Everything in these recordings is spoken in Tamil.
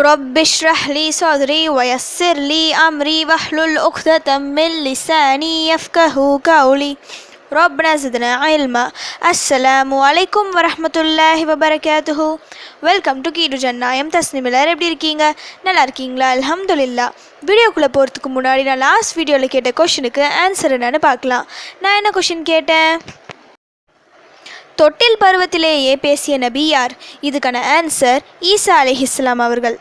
رب اشرح لي صدري ويسر لي أمري واحلل عقدة من لساني يفقه قولي ربنا زدنا علما அஸ்ஸலாமு அலைக்கும் வரஹ்மத்துல்லாஹி வபரகாத்துஹு வெல்கம் டு கீடு ஜன்னாயம் தஸ்னிம் எல்லாரும் எப்படி இருக்கீங்க நல்லா இருக்கீங்களா அல்ஹம்துலில்லா வீடியோக்குள்ளே போகிறதுக்கு முன்னாடி நான் லாஸ்ட் வீடியோவில் கேட்ட கொஷனுக்கு ஆன்சர் என்னன்னு பார்க்கலாம் நான் என்ன கொஷின் கேட்டேன் தொட்டில் பருவத்திலேயே பேசிய நபி யார் இதுக்கான ஆன்சர் ஈசா அலைஹிஸ்லாம் அவர்கள்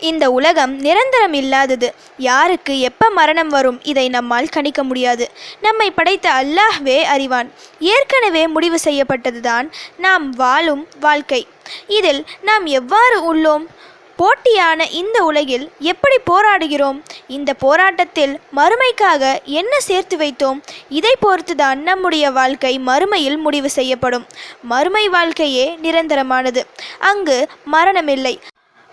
இந்த உலகம் நிரந்தரம் இல்லாதது. யாருக்கு எப்போ மரணம் வரும் இதை நம்மால் கணிக்க முடியாது. நம்மை படைத்த அல்லாஹ்வே அறிவான். ஏற்கனவே முடிவு செய்யப்பட்டதுதான் நாம் வாழும் வாழ்க்கை. இதில் நாம் எவ்வாறு உள்ளோம்? போட்டியான இந்த உலகில் எப்படி போராடுகிறோம்? இந்த போராட்டத்தில் மறுமைக்காக என்ன சேர்த்து வைத்தோம்? இதை பொறுத்துதான் நம்முடைய வாழ்க்கை மறுமையில் முடிவு செய்யப்படும். மறுமை வாழ்க்கையே நிரந்தரமானது. அங்கு மரணமில்லை.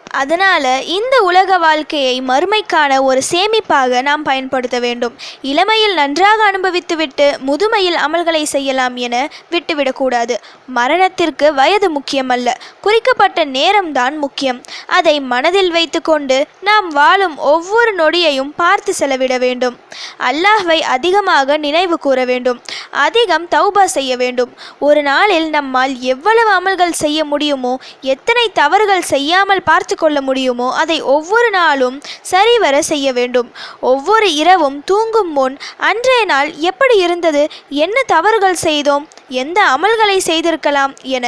அதனால் இந்த உலக வாழ்க்கையை மறுமைக்கான ஒரு சேமிப்பாக நாம் பயன்படுத்த வேண்டும். இளமையில் நன்றாக அனுபவித்துவிட்டு முதுமையில் அமல்களை செய்யலாம் என விட்டுவிடக்கூடாது. மரணத்திற்கு வயது முக்கியமல்ல. குறிக்கப்பட்ட நேரம்தான் முக்கியம். அதை மனதில் வைத்துக்கொண்டு நாம் வாழும் ஒவ்வொரு நொடியையும் பார்த்து செலவிட வேண்டும். அல்லாஹ்வை அதிகமாக நினைவு கூற வேண்டும். அதிகம் தௌபா செய்ய வேண்டும். ஒரு நாளில் நம்மால் எவ்வளவு அமல்கள் செய்ய முடியுமோ எத்தனை தவறுகள் செய்யாமல் பார்த்து கொள்ள முடியுமோ அதை ஒவ்வொரு நாளும் சரிவர செய்ய வேண்டும். ஒவ்வொரு இரவும் தூங்கும் முன் அன்றைய நாள் எப்படி இருந்தது? என்ன தவறுகள் செய்தோம்? எந்த அமல்களை செய்திருக்கலாம்? என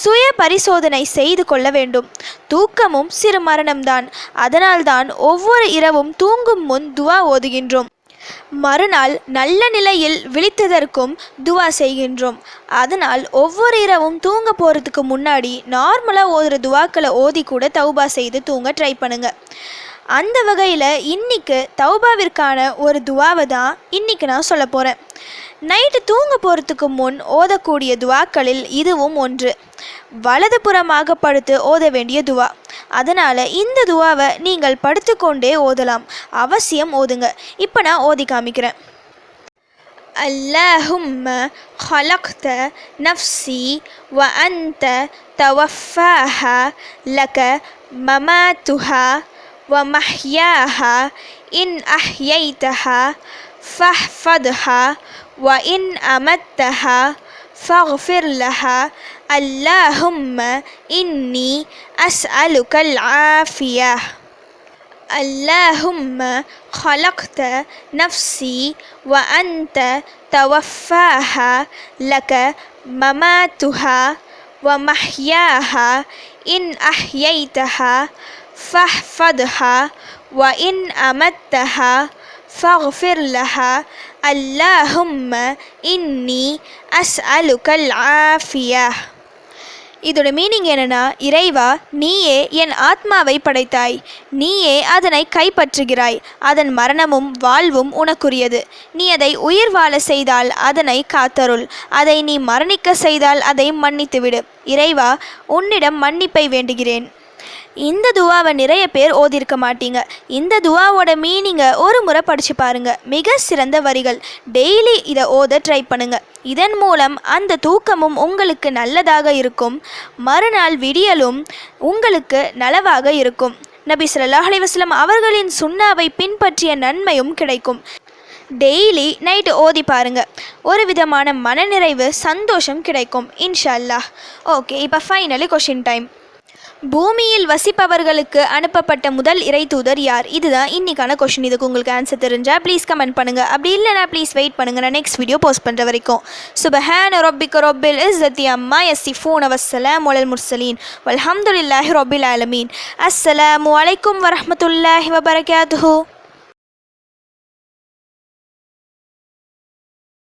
சுய பரிசோதனை செய்து கொள்ள வேண்டும். தூக்கமும் சிறு மரணம்தான். அதனால்தான் ஒவ்வொரு இரவும் தூங்கும் முன் துவா ஓதுகின்றோம். மறுநாள் நல்ல நிலையில் விழித்ததற்கும் துவா செய்கின்றோம். அதனால் ஒவ்வொரு இரவும் தூங்க போகிறதுக்கு முன்னாடி நார்மலாக ஓதுற துவாக்களை ஓதி கூட தௌபா செய்து தூங்க ட்ரை பண்ணுங்கள் அந்த வகையில் இன்னைக்கு தௌபாவிற்கான ஒரு துவாவை தான் இன்னைக்கு நான் சொல்ல போகிறேன் நைட்டு தூங்க போகிறதுக்கு முன் ஓதக்கூடிய துவாக்களில் இதுவும் ஒன்று வலதுபுறமாக படுத்து ஓத வேண்டிய துவா அதனால் இந்த துவாவை நீங்கள் படுத்துக்கொண்டே ஓதலாம் அவசியம் ஓதுங்க இப்போ நான் ஓதி காமிக்கிறேன் اللهم خلقت نفسي وأنت توفاها لك مماتها ومحياها إن أحييتها فاحفظها وإن أمتها فاغفر لها. اللهم إني أسألك العافية. اللهم خلقت نفسي وأنت توفاها لك مماتها ومحياها. إن أحييتها ஃபஹ்ஃபத்ஹா வ இன் அமத்தஹா ஃபஃபிர் லஹா அல்லாஹும்ம இன்னி அஸ் அலுகல் ஆஃபியா இதோட மீனிங் என்னென்னா இறைவா நீயே என் ஆத்மாவை படைத்தாய். நீயே அதனை கைப்பற்றுகிறாய். அதன் மரணமும் வாழ்வும் உனக்குரியது. நீ அதை உயிர் வாழ செய்தால் அதனை காத்தருள். அதை நீ மரணிக்க செய்தால் அதை மன்னித்துவிடு. இறைவா உன்னிடம் மன்னிப்பை வேண்டுகிறேன். இந்த துவாவை நிறைய பேர் ஓதிருக்க மாட்டீங்க. இந்த துவாவோட மீனிங்கை ஒரு முறை படித்து பாருங்கள் மிக சிறந்த வரிகள். டெய்லி இதை ஓத ட்ரை பண்ணுங்கள் இதன் மூலம் அந்த தூக்கமும் உங்களுக்கு நல்லதாக இருக்கும். மறுநாள் விடியலும் உங்களுக்கு நலவாக இருக்கும். நபி சொல்லாஹ் அலைஹி அவர்களின் சுண்ணாவை பின்பற்றிய நன்மையும் கிடைக்கும். டெய்லி நைட்டு ஓதி பாருங்க. ஒரு விதமான மனநிறைவு சந்தோஷம் கிடைக்கும். இன்ஷா அல்லாஹ். ஓகே இப்போ ஃபைனலி கொஷின் டைம் பூமியில் வசிப்பவர்களுக்கு அனுப்பப்பட்ட முதல் இறை தூதர் யார்? இதுதான் இன்னைக்கான கொஷின் இதுக்கு உங்களுக்கு ஆன்சர் தெரிஞ்சால் ப்ளீஸ் கமெண்ட் பண்ணுங்க. அப்படி இல்லைனா ப்ளீஸ் வெயிட் பண்ணுங்க. நான் நெக்ஸ்ட் வீடியோ போஸ்ட் பண்ணுற வரைக்கும். சுபஹான ரொபிக் ரொபில் இஸ்ஸத்தி அம்மா யசிஃபூன் அவசலாம் ஒலல் முர்சலீன் வல்ஹம்துல்லாஹி ரொபில் ஆலமீன். அஸ்ஸலாம் அலைக்கும் வரமத்துல்லாஹி வபரகாத்துஹு.